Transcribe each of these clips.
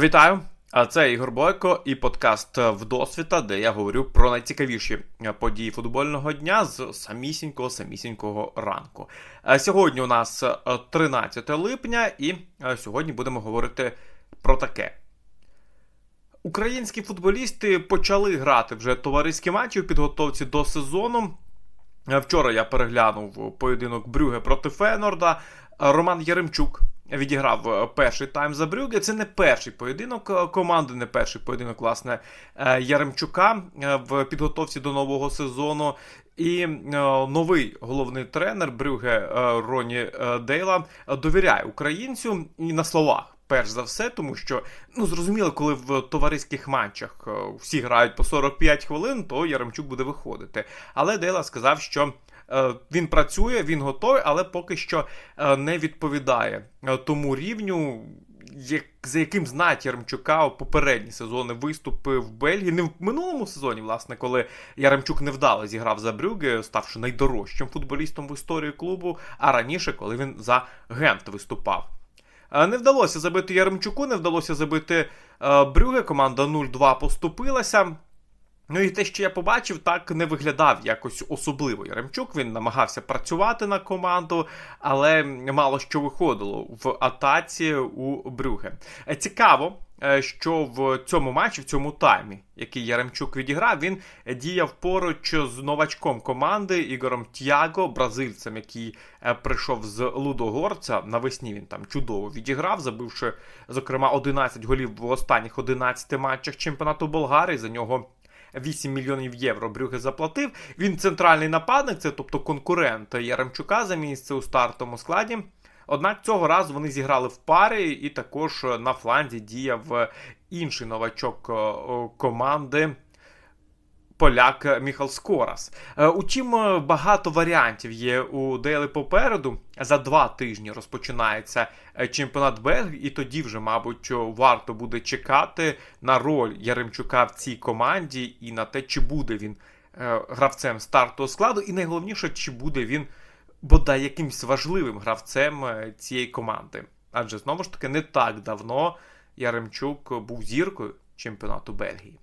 Вітаю! А Це Ігор Бойко і подкаст Вдосвіта, де я говорю про найцікавіші події футбольного дня з самісінького самісінького ранку. Сьогодні у нас 13 липня, і сьогодні будемо говорити про таке. Українські футболісти почали грати вже товариські матчі в підготовці до сезону. Вчора я переглянув поєдинок Брюге проти Фенорда. Роман Яремчук відіграв е, перший тайм за Брюге. Це не перший поєдинок е, команди, не перший поєдинок, власне, е, Яремчука в підготовці до нового сезону. І новий головний тренер Брюге Роні Дейла довіряє українцю і на словах. Перш за все, тому що ну зрозуміло, коли в товариських матчах всі грають по 45 хвилин, то Яремчук буде виходити. Але Дейла сказав, що він працює, він готовий, але поки що е, не відповідає е, тому рівню, за яким знає Яремчука у попередні сезони виступи в Бельгії. Не в минулому сезоні, власне, коли Яремчук невдало зіграв за Брюге, ставши найдорожчим футболістом в історії клубу, а раніше, коли він за Гент виступав. Не вдалося забити Яремчуку, не вдалося забити Брюге. Команда 0-2 поступилася. Ну і те, що я побачив, так не виглядав якось особливо. Яремчук він намагався працювати на команду, але мало що виходило в атаці у Брюге. Е, цікаво, е, що в цьому матчі, в цьому таймі, який Яремчук відіграв, він діяв поруч з новачком команди Ігором Тяго, бразильцем, який е, прийшов з Лудогорця. Навесні він там чудово відіграв, забивши, зокрема, 11 голів в останніх 11 матчах чемпіонату Болгарії. За нього. 8 мільйонів євро Брюге заплатив. Він центральний нападник, це тобто конкурент Яремчука за місце у стартовому складі. Однак цього разу вони зіграли в парі, і також на фланзі діяв інший новачок команди поляк Міхал Скорас. Е, утім, е, багато варіантів є у Дейли попереду. За два тижні розпочинається е, чемпіонат Бельгії, і тоді вже, мабуть, варто буде чекати на роль Яремчука в цій команді і на те, чи буде він гравцем стартового складу, і найголовніше, чи буде він бодай якимсь важливим гравцем цієї команди. Адже знову ж таки не так давно Яремчук був зіркою чемпіонату Бельгії.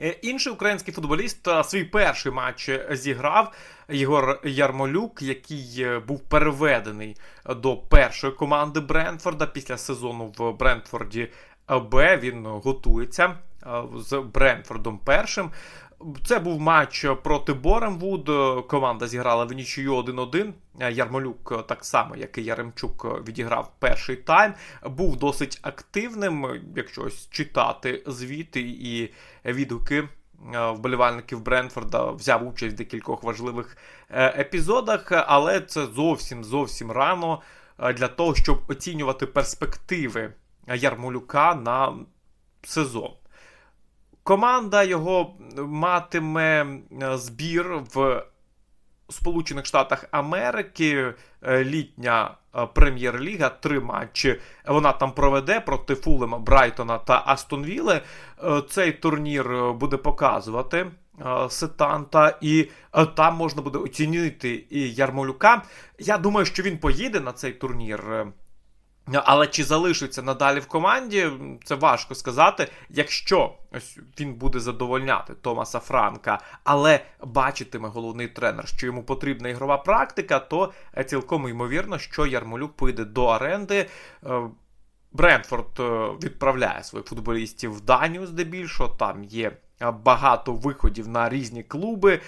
Е, інший український футболіст е, свій перший матч зіграв Єгор Ярмолюк, який е, був переведений до першої команди Брентфорда після сезону в Брентфорді Б. Він готується з Брентфордом першим. Це був матч проти Боремвуд. Команда зіграла в нічию 1-1. Ярмолюк, так само, як і Яремчук, відіграв перший тайм. Був досить активним, якщо ось читати звіти і відгуки. Вболівальників Бренфорда взяв участь в декількох важливих е, епізодах, але це зовсім зовсім рано для того, щоб оцінювати перспективи Ярмолюка на сезон. Команда його матиме е, збір в Сполучених Штатах Америки. Е, літня е, прем'єр-ліга, три матчі. Вона там проведе проти Фулема, Брайтона та Астонвіли. Цей турнір буде показувати Сетанта, і там можна буде оцінити і Ярмолюка. Я думаю, що він поїде на цей турнір. Але чи залишиться надалі в команді, це важко сказати. Якщо ось він буде задовольняти Томаса Франка, але бачитиме головний тренер, що йому потрібна ігрова практика, то е, цілком ймовірно, що Ярмолюк поїде до оренди. Е, Брентфорд е, відправляє своїх футболістів в Данію, здебільшого. Там є багато виходів на різні клуби.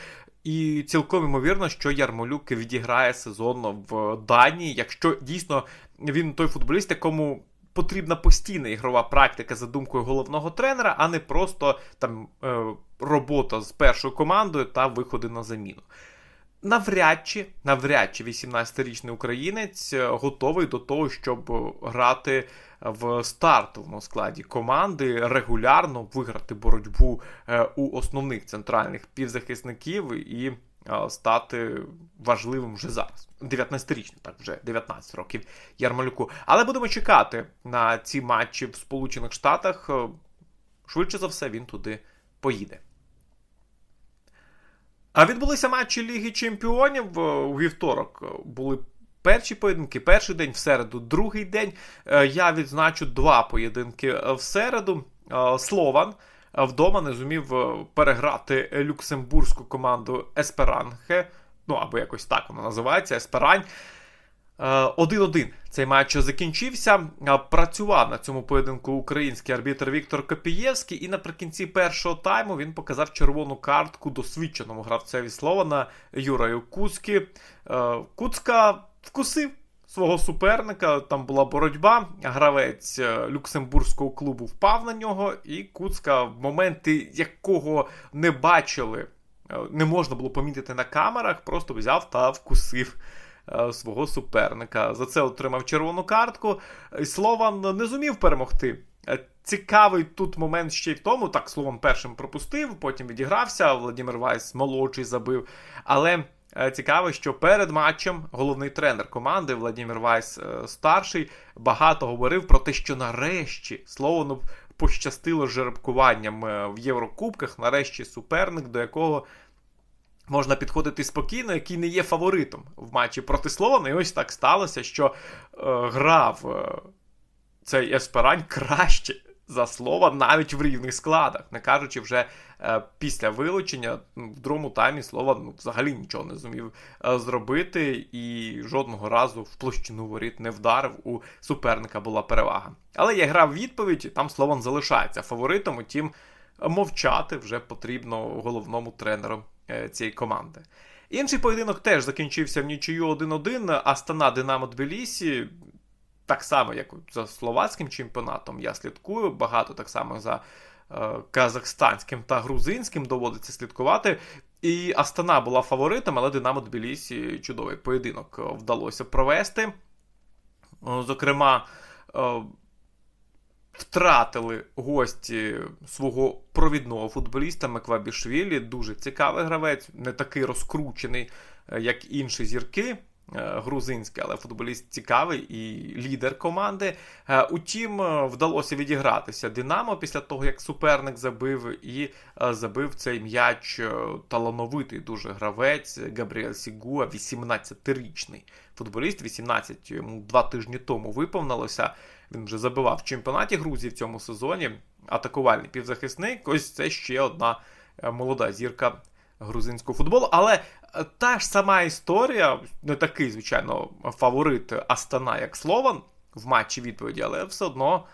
І цілком ймовірно, що Ярмолюк відіграє сезонно в Данії, якщо дійсно він той футболіст, якому потрібна постійна ігрова практика за думкою головного тренера, а не просто там е, робота з першою командою та виходи на заміну. Навряд чи навряд чи 18-річний українець е, готовий до того, щоб грати в стартовому складі команди, регулярно виграти боротьбу е, у основних центральних півзахисників і стати важливим вже зараз. 19-річний, так вже 19 років Ярмолюку. Але будемо чекати на ці матчі в Сполучених Штатах. Е, швидше за все, він туди поїде. А відбулися матчі Ліги Чемпіонів. Е, у вівторок були перші поєдинки, перший день в середу, другий день. Е, я відзначу два поєдинки в середу. Е, Слован вдома не зумів переграти люксембурзьку команду Есперанхе. Ну або якось так вона називається Есперань. 1-1 цей матч закінчився. Працював на цьому поєдинку український арбітр Віктор Копієвський, і наприкінці першого тайму він показав червону картку досвідченому гравцеві слова на Юраю Куцькі. Куцка вкусив свого суперника. Там була боротьба. Гравець е, люксембурзького клубу впав на нього, і Куцка, в моменти якого не бачили, е, не можна було помітити на камерах, просто взяв та вкусив. Е, свого суперника. За це отримав червону картку. Слован не зумів перемогти. Е, цікавий тут момент ще й в тому, так словом першим пропустив, потім відігрався. Владимир Вайс молодший забив. Але е, цікаво, що перед матчем головний тренер команди Владимир Вайс старший багато говорив про те, що нарешті Словану пощастило жеребкуванням в Єврокубках. Нарешті суперник, до якого можна підходити спокійно, який не є фаворитом в матчі проти Слована. І ось так сталося, що е, грав е, цей Есперань краще за слово навіть в рівних складах, не кажучи вже е, після вилучення ну, в другому таймі слова ну, взагалі нічого не зумів е, зробити, і жодного разу в площину воріт не вдарив. У суперника була перевага. Але я грав відповідь, там Слован залишається фаворитом, утім мовчати вже потрібно головному тренеру цієї команди. Інший поєдинок теж закінчився в нічию 1-1. Астана Динамо Тбілісі. Так само, як за словацьким чемпіонатом, я слідкую. Багато так само за е, казахстанським та грузинським доводиться слідкувати. І Астана була фаворитом, але Динамо Тбілісі чудовий поєдинок вдалося провести. Зокрема, е, втратили гості свого провідного футболіста Меквабішвілі. Дуже цікавий гравець, не такий розкручений, е, як інші зірки. Е, грузинський, але футболіст цікавий і лідер команди. Е, утім, вдалося відігратися Динамо після того, як суперник забив і забив цей м'яч талановитий дуже гравець Габріель Сігуа, 18-річний футболіст. 18 йому два тижні тому виповнилося. Він вже забивав в чемпіонаті Грузії в цьому сезоні. Атакувальний півзахисник. Ось це ще одна е, молода зірка грузинського футболу. Але е, та ж сама історія, не такий, звичайно, фаворит Астана, як Слован в матчі відповіді, але все одно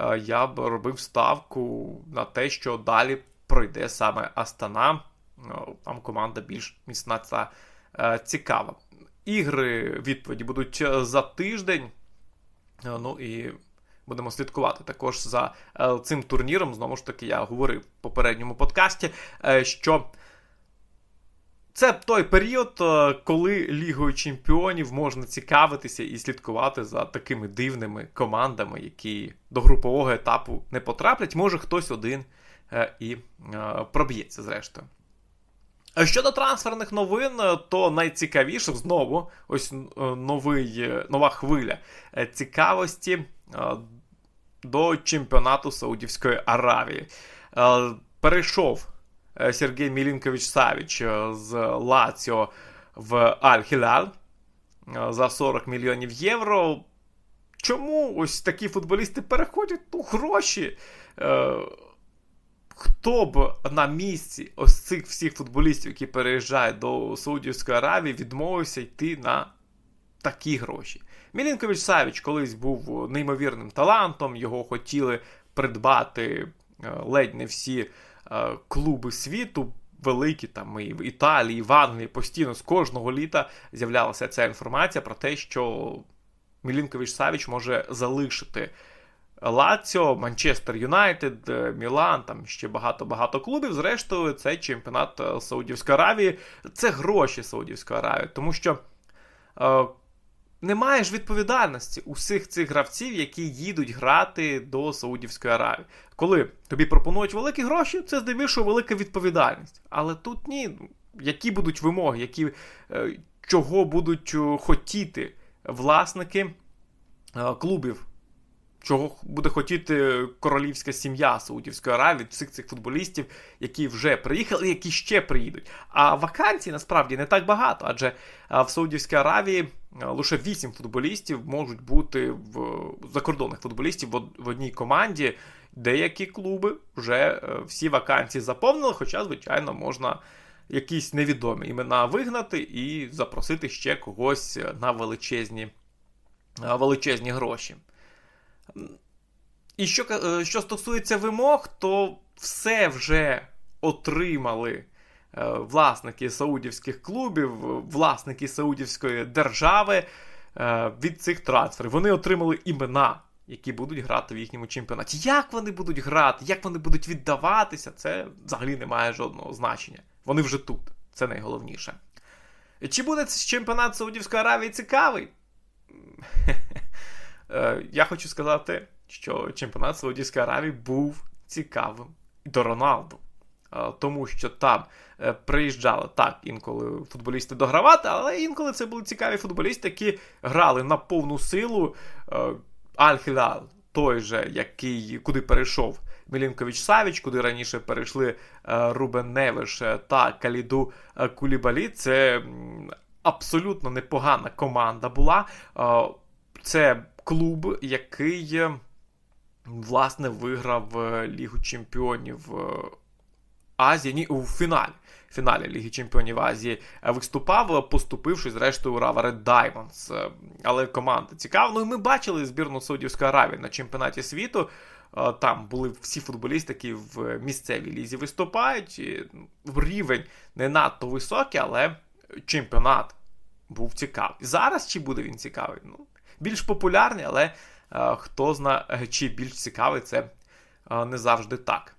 е, я б робив ставку на те, що далі пройде саме Астана. Там команда більш міцна та цікава. Ігри відповіді будуть за тиждень. Е, ну і будемо слідкувати також за е, цим турніром. Знову ж таки, я говорив в попередньому подкасті, е, що. Це той період, коли Лігою Чемпіонів можна цікавитися і слідкувати за такими дивними командами, які до групового етапу не потраплять. Може хтось один і проб'ється, зрештою. Щодо трансферних новин, то найцікавіше знову ось е, новий, е, нова хвиля е, цікавості до чемпіонату Саудівської Аравії. Перейшов Сергій Мілінкович Савіч з Лаціо в Аль-Хіляль за 40 мільйонів євро. Чому ось такі футболісти переходять у гроші? хто б на місці ось цих всіх футболістів, які переїжджають до Саудівської Аравії, відмовився йти на такі гроші. Мілінкович Савіч колись був неймовірним талантом, його хотіли придбати е, ледь не всі е, клуби світу. Великі там і в Італії, і в Англії постійно з кожного літа з'являлася ця інформація про те, що Мілінкович Савіч може залишити Лаціо, Манчестер Юнайтед, е, Мілан, там ще багато-багато клубів. Зрештою, цей чемпіонат е, Саудівської Аравії це гроші Саудівської Аравії, тому що е, немає відповідальності усіх цих гравців, які їдуть грати до Саудівської Аравії. Коли тобі пропонують великі гроші, це здебільшого велика відповідальність. Але тут ні, які будуть вимоги, які, е, чого будуть хотіти власники е, клубів чого буде хотіти королівська сім'я Саудівської Аравії, всіх цих футболістів, які вже приїхали, які ще приїдуть. А вакансій насправді не так багато, адже в Саудівській Аравії лише 8 футболістів можуть бути в закордонних футболістів в одній команді. Деякі клуби вже всі вакансії заповнили, хоча, звичайно, можна якісь невідомі імена вигнати і запросити ще когось на величезні, величезні гроші. І що е, що стосується вимог, то все вже отримали е, власники саудівських клубів, власники Саудівської держави е, від цих трансферів. Вони отримали імена, які будуть грати в їхньому чемпіонаті. Як вони будуть грати, як вони будуть віддаватися, це взагалі не має жодного значення. Вони вже тут. Це найголовніше. Чи буде чемпіонат Саудівської Аравії цікавий? Я хочу сказати, що чемпіонат Саудівської Аравії був цікавим до Роналду. Тому що там е, приїжджали так інколи футболісти догравати, але інколи це були цікаві футболісти, які грали на повну силу. Е, Аль-Хілал, той же, який куди перейшов Мілінкович Савіч, куди раніше перейшли е, Рубен Невиш та Каліду Кулібалі. Це абсолютно непогана команда була. Це клуб, який власне виграв е, Лігу Чемпіонів е, Азії ні, у фіналі. Фіналі Ліги Чемпіонів Азії е, виступав, поступивши, зрештою, Урава Red Diamonds. Але команда цікава. Ну і ми бачили збірну Саудівської Аравії на чемпіонаті світу. Там були всі футболісти, які в місцевій лізі виступають. Рівень не надто високий, але чемпіонат був цікавий. Зараз чи буде він цікавий? Ну, Більш популярний, але хто зна, чи більш цікавий, це не завжди так.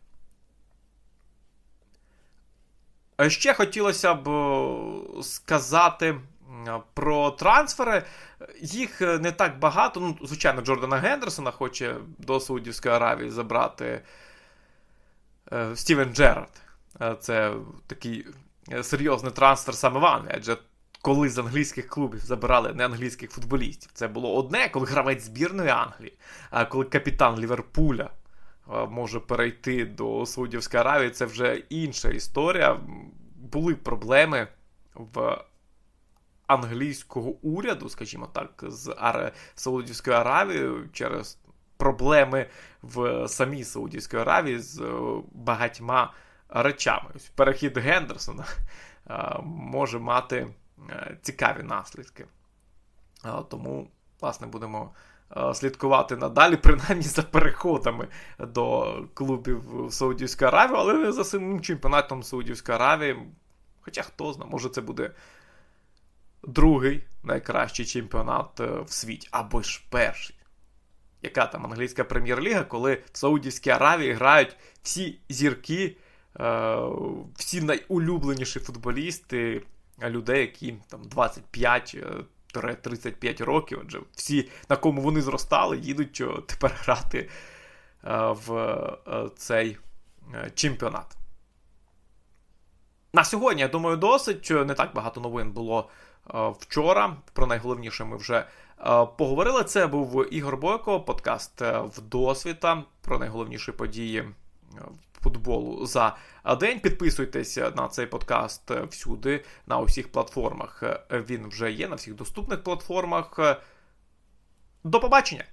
Ще хотілося б сказати про трансфери. Їх не так багато. Ну, Звичайно, Джордана Гендерсона хоче до Саудівської Аравії забрати е, Стівен Джерард. Це такий серйозний трансфер саме в Англії, адже коли з англійських клубів забирали не англійських футболістів. Це було одне, коли гравець збірної Англії, а коли капітан Ліверпуля може перейти до Саудівської Аравії, це вже інша історія. Були проблеми в англійського уряду, скажімо так, з Саудівською Аравією через проблеми в самій Саудівській Аравії з багатьма речами. Перехід Гендерсона може мати. Е, цікаві наслідки. Е, тому, власне, будемо е, слідкувати надалі, принаймні за переходами до клубів Саудівської Аравії, але не за самим чемпіонатом Саудівської Аравії. Хоча хто знає, може це буде другий найкращий чемпіонат в світі, або ж перший. Яка там англійська прем'єр-ліга, коли в Саудівській Аравії грають всі зірки, всі найулюбленіші футболісти людей, які там 25-35 е, років, адже всі, на кому вони зростали, їдуть тепер грати е, в е, цей чемпіонат. На сьогодні, я думаю, досить. Не так багато новин було вчора. Про найголовніше ми вже поговорили. Це був Ігор Бойко, подкаст Вдосвіта про найголовніші події футболу за день. Підписуйтесь на цей подкаст всюди, на усіх платформах. Він вже є, на всіх доступних платформах. До побачення!